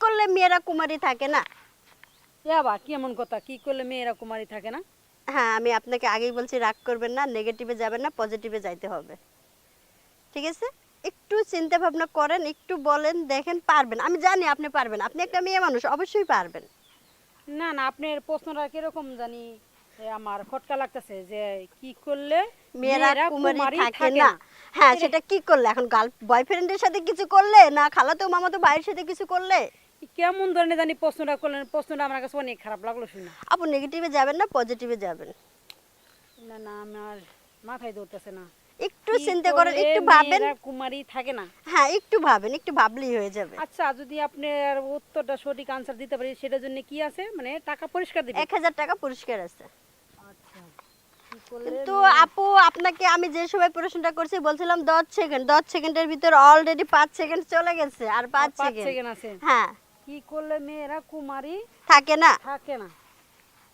করলে মেয়েরা কুমারী থাকে না। বা কি এমন কথা? কি করলে মেয়েরা কুমারী থাকে না? হ্যাঁ আমি আপনাকে আগেই বলছি রাগ করবেন না নেগেটিভে যাবেন না পজিটিভে যাইতে হবে। ঠিক আছে? একটু চিন্তা ভাবনা করেন একটু বলেন দেখেন পারবেন। আমি জানি আপনি পারবেন আপনি একটা মেয়ে মানুষ অবশ্যই পারবেন। না না আপনার প্রশ্নটা কীরকম জানি? আমার খটকা লাগতেছে যে কি করলে মেয়েরা কুমারী থাকে না। হ্যাঁ সেটা কি করলে? এখন গার্ল বয়ফ্রেন্ডের সাথে কিছু করলে না খালাতো মামাতো ভাইয়ের সাথে কিছু করলে? কেমন ধরনের জানি প্রশ্নটা করলেন প্রশ্নটা আমার কাছে অনেক খারাপ লাগল শুনে। আপু নেগেটিভে যাবেন না পজিটিভে যাবেন। না না আমার মাথায় ধরতেছে না। একটু চিন্তা করেন একটু ভাবেন। কুমারী থাকে না? হ্যাঁ একটু ভাবেন একটু ভাবলেই হয়ে যাবে। আচ্ছা যদি আপনার উত্তরটা সঠিক আনসার দিতে পারি সেটার জন্য কি আছে? মানে টাকা পরিষ্কার দিবেন এক হাজার টাকা পুরস্কার আছে। আচ্ছা কিন্তু আপু আপনাকে আমি যে সময় প্রশ্নটা করছি বলছিলাম দশ সেকেন্ড দশ সেকেন্ডের ভিতর অলরেডি পাঁচ সেকেন্ড চলে গেছে আর পাঁচ পাঁচ সেকেন্ড সেকেন্ড আছে। হ্যাঁ। কি করলে মেয়েরা কুমারী? থাকে না। থাকে না।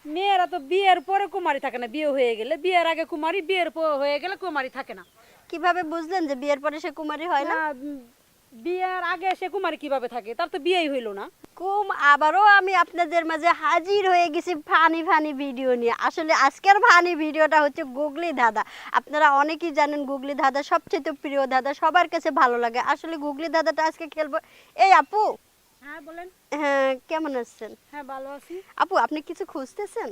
মেয়েরা তো বিয়ের পরে কুমারী থাকে না বিয়ে হয়ে গেলে। বিয়ের আগে কুমারী বিয়ের পর হয়ে গেলে কুমারী থাকে না। কীভাবে বুঝলেন যে বিয়ের পরে সে কুমারী হয় না? বিয়ের আগে সে কুমারী কীভাবে থাকে? তার তো বিয়েই হইল না। কুম আবারও আমি আপনাদের মাঝে হাজির হয়ে গেছি ফানি ফানি ভিডিও নিয়ে। আসলে আজকের ফানি ভিডিওটা হচ্ছে গুগলি দাদা আপনারা অনেকেই জানেন গুগলি দাদা সবচেয়ে প্রিয় দাদা সবার কাছে ভালো লাগে। আসলে গুগলি দাদাটা আজকে খেলব। এই আপু! হ্যাঁ বলেন। হ্যাঁ কেমন আছেন? হ্যাঁ ভালো আছি। আপু আপনি কিছু খুঁজতেছেন?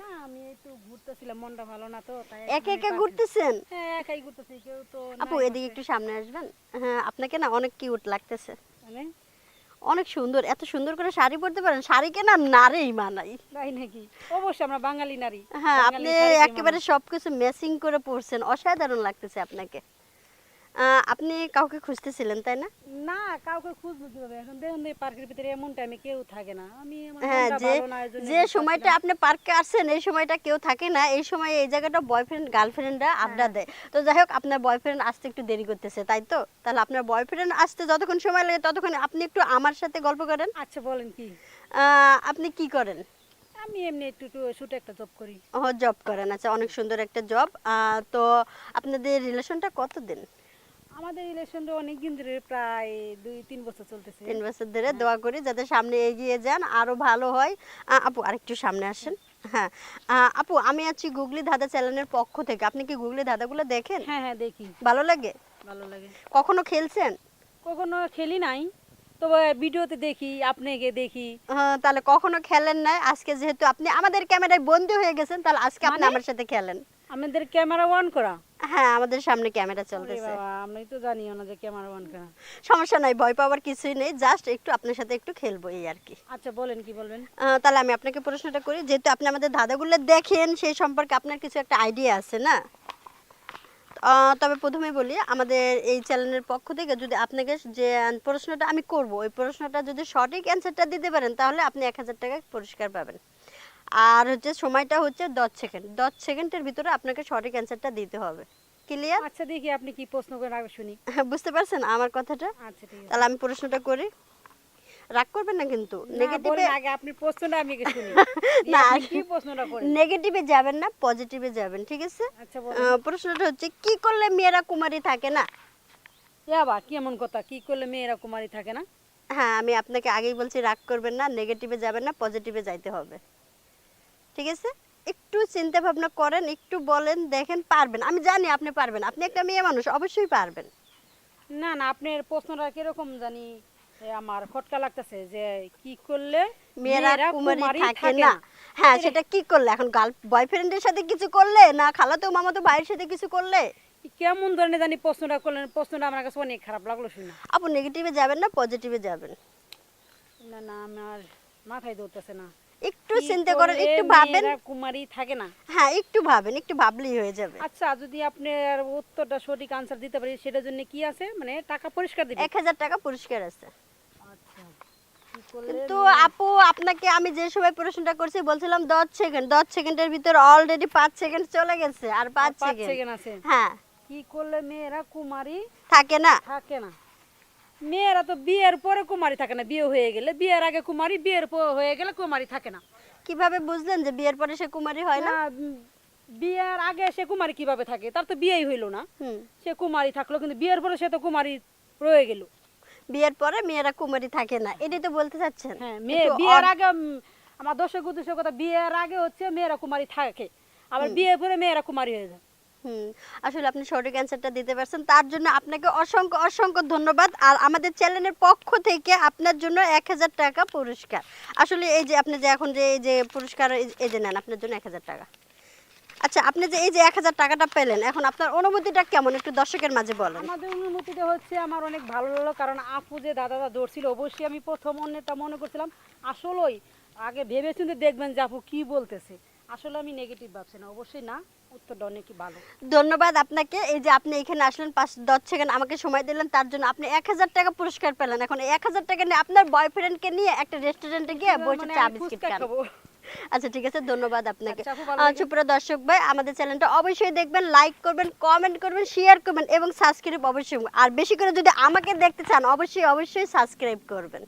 না আমি একটু ঘুরতেছিলাম মনটা ভালো না তো তাই একা একা ঘুরতেছেন? হ্যাঁ একাই ঘুরতেছি কেউ তো আপু এদিকে একটু সামনে আসবেন? হ্যাঁ আপনাকে না অনেক কিউট লাগতেছে। মানে? অনেক সুন্দর এত সুন্দর করে শাড়ি পরতে পারেন শাড়ি কেনা নারেই মানাই তাই নাকি? অবশ্যই আমরা বাঙালি নারী। হ্যাঁ আপনি একেবারে সবকিছু ম্যাচিং করে পরছেন অসাধারণ লাগতেছে আপনাকে। আপনি কাউকে খুঁজতেছিলেন তাই না? না কাউকে খুঁজবো কীভাবে এখন দেখুন এই পার্কের ভিতরে এমন টাইমে কেউ থাকে না। আমি হ্যাঁ যে যে সময়টা আপনি পার্কে আসছেন এই সময়টা কেউ থাকে না। এই সময় এই জায়গাটা বয়ফ্রেন্ড গার্লফ্রেন্ডরা আড্ডা হ্যাঁ। দেয়। তো যাই হোক আপনার বয়ফ্রেন্ড আসতে একটু দেরি করতেছে তাই তো? তাহলে আপনার বয়ফ্রেন্ড আসতে যতক্ষণ সময় লাগে ততক্ষণ আপনি একটু আমার সাথে গল্প করেন। আচ্ছা বলেন কি? আপনি কি করেন? আমি এমনি একটু শুটে একটা জব করি। ও জব করেন। আচ্ছা অনেক সুন্দর একটা জব তো আপনাদের রিলেশনটা কতদিন? আমাদের রিলেশনটা অনেক দিন ধরে প্রায় দুই তিন বছর চলতেছে। তিন বছর ধরে দোয়া করি যাতে সামনে এগিয়ে যান আরও ভালো হয়। আপু আরেকটু সামনে আসেন। হ্যাঁ। আপু আমি আছি গুগলি ধাঁধা চ্যানেলের পক্ষ থেকে। আপনি কি গুগলি ধাঁধাগুলো দেখেন? হ্যাঁ হ্যাঁ দেখি। ভালো লাগে? ভালো লাগে। কখনো খেলছেন? কখনো খেলি নাই। তবে ভিডিওতে দেখি আপনাকে দেখি। আহ, তাহলে কখনো খেলেন নাই? আজকে যেহেতু আপনি আমাদের ক্যামেরায় বন্দি হয়ে গেছেন তাহলে আজকে আপনি মানে? আমার সাথে খেলেন। আমাদের ক্যামেরা অন করা। হ্যাঁ আমাদের সামনে ক্যামেরা চলতেছে। আমি তো জানিও না যে ক্যামেরা অন করা সমস্যা নাই ভয় পাওয়ার কিছুই নেই জাস্ট একটু আপনার সাথে একটু খেলব এই আর কি। আচ্ছা বলেন কি বলবেন? তাহলে আমি আপনাকে প্রশ্নটা করি যেহেতু আপনি আমাদের দেখেন সেই সম্পর্কে আপনার কিছু একটা আইডিয়া আছে না? তবে প্রথমে বলি আমাদের এই চ্যানেলের পক্ষ থেকে যদি আপনাকে যে প্রশ্নটা আমি করব ওই প্রশ্নটা যদি সঠিক অ্যান্সারটা দিতে পারেন তাহলে আপনি এক হাজার টাকা পুরস্কার পাবেন। আর হচ্ছে সময়টা হচ্ছে দশ সেকেন্ড। দশ সেকেন্ডের ভিতরে আপনাকে সঠিক অ্যান্সারটা দিতে হবে। ক্লিয়ার আচ্ছা দেখি আপনি কি প্রশ্ন করেন আগে শুনি। বুঝতে পারছেন আমার কথাটা? আচ্ছা ঠিক আছে। তাহলে আমি প্রশ্নটা করি। রাগ করবেন না কিন্তু। নেগেটিভে আগে আপনি প্রশ্নটা আমি শুনি। না, কি প্রশ্নটা করেন? নেগেটিভে যাবেন না পজিটিভে যাবেন ঠিক আছে? আচ্ছা প্রশ্নটা হচ্ছে কি করলে মেয়েরা কুমারী থাকে না? ইয়াবা কি এমন কথা? কি করলে মেয়েরা কুমারী থাকে না? হ্যাঁ আমি আপনাকে আগেই বলছি রাগ করবেন না নেগেটিভে যাবেন না পজিটিভে যাইতে হবে। ঠিক আছে? একটু চিন্তা ভাবনা করেন একটু বলেন দেখেন পারবেন। আমি জানি আপনি পারবেন। আপনি একটা মেয়ে মানুষ অবশ্যই পারবেন। না না আপনার প্রশ্নটা কীরকম জানি? আমার খটকা লাগতেছে যে কি করলে মেয়েরা কুমারী থাকে না। হ্যাঁ সেটা কি করলে? এখন গার্ল বয়ফ্রেন্ডের সাথে কিছু করলে? না খালাতো মামাতো ভাইয়ের সাথে কিছু করলে? কেমন ধরনের জানি প্রশ্নটা করলেন? প্রশ্নটা আমার কাছে অনেক খারাপ লাগল শুনে। আপু নেগেটিভে যাবেন না পজিটিভে যাবেন। না না আমার মাথায় ধরতেছে না। একটু চিন্তা করেন একটু ভাবেন। কুমারী থাকে না? হ্যাঁ একটু ভাবেন একটু ভাবলেই হয়ে যাবে। আচ্ছা যদি আপনার উত্তরটা সঠিক আনসার দিতে পারি সেটার জন্য কি আছে? মানে টাকা পরিষ্কার দিবেন এক হাজার টাকা পুরস্কার আছে। আচ্ছা কিন্তু আপু আপনাকে আমি যে সময় প্রশ্নটা করছি বলছিলাম দশ সেকেন্ড দশ সেকেন্ডের ভিতর অলরেডি পাঁচ সেকেন্ড চলে গেছে আর পাঁচ পাঁচ সেকেন্ড সেকেন্ড আছে। হ্যাঁ। কি করলে মেয়েরা কুমারী থাকে না। থাকে না? মেয়েরা তো বিয়ের পরে কুমারী থাকে না বিয়ে হয়ে গেলে। বিয়ের আগে কুমারী বিয়ের পর হয়ে গেলে কুমারী থাকে না। কীভাবে বুঝলেন যে বিয়ের পরে সে কুমারী হয় না? বিয়ের আগে সে কুমারী কীভাবে থাকে? তার তো বিয়েই হইল না। সে কুমারী থাকল কিন্তু বিয়ের পরে সে তো কুমারী রয়ে গেল। বিয়ের পরে মেয়েরা কুমারী থাকে না এটাই তো বলতে চাচ্ছেন। হ্যাঁ মেয়ে বিয়ের আগে আমার দর্শক উদ্দেশ্য কথা বিয়ের আগে হচ্ছে মেয়েরা কুমারী থাকে। আবার বিয়ের পরে মেয়েরা কুমারী হয়ে যায়। হুম, আসলে আপনি সঠিক অ্যান্সারটা দিতে পারছেন। তার জন্য আপনাকে অসংখ্য অসংখ্য ধন্যবাদ। আর আমাদের চ্যানেলের পক্ষ থেকে আপনার জন্য এক হাজার টাকা পুরস্কার। আসলে এই যে আপনি যে এখন যে, এই যে পুরস্কার, এই- যে নেন, আপনার জন্য এক হাজার টাকা। আচ্ছা আপনি যে এই যে এক হাজার টাকাটা পেলেন, এখন আপনার অনুভূতিটা কেমন? একটু দর্শকের মাঝে বলেন। আমাদের অনুমতিটা হচ্ছে আমার অনেক ভালো লাগল, কারণ আপু যে দাদাদা ধরছিল, অবশ্যই আমি প্রথম অন্যটা মনে করছিলাম, আসলেই আগে ভেবে চিন্তে দেখবেন যে আপু কি বলতেছে। আসলে আমি নেগেটিভ ভাবছি না, অবশ্যই না। উত্তরটা অনেক ভালো। ধন্যবাদ আপনাকে। এই যে আপনি এখানে আসলেন পাঁচ দশ সেকেন্ড আমাকে সময় দিলেন তার জন্য আপনি এক হাজার টাকা পুরস্কার পেলেন। এখন এক হাজার টাকা নিয়ে আপনার বয়ফ্রেন্ডকে নিয়ে একটা রেস্টুরেন্টে গিয়ে বসে মানে চা বিস্কিট খাব। আচ্ছা ঠিক আছে ধন্যবাদ আপনাকে। আচ্ছা। সুপ্রিয় দর্শক ভাই আমাদের চ্যানেলটা অবশ্যই দেখবেন লাইক করবেন কমেন্ট করবেন শেয়ার করবেন এবং সাবস্ক্রাইব অবশ্যই আর বেশি করে যদি আমাকে দেখতে চান অবশ্যই অবশ্যই সাবস্ক্রাইব করবেন।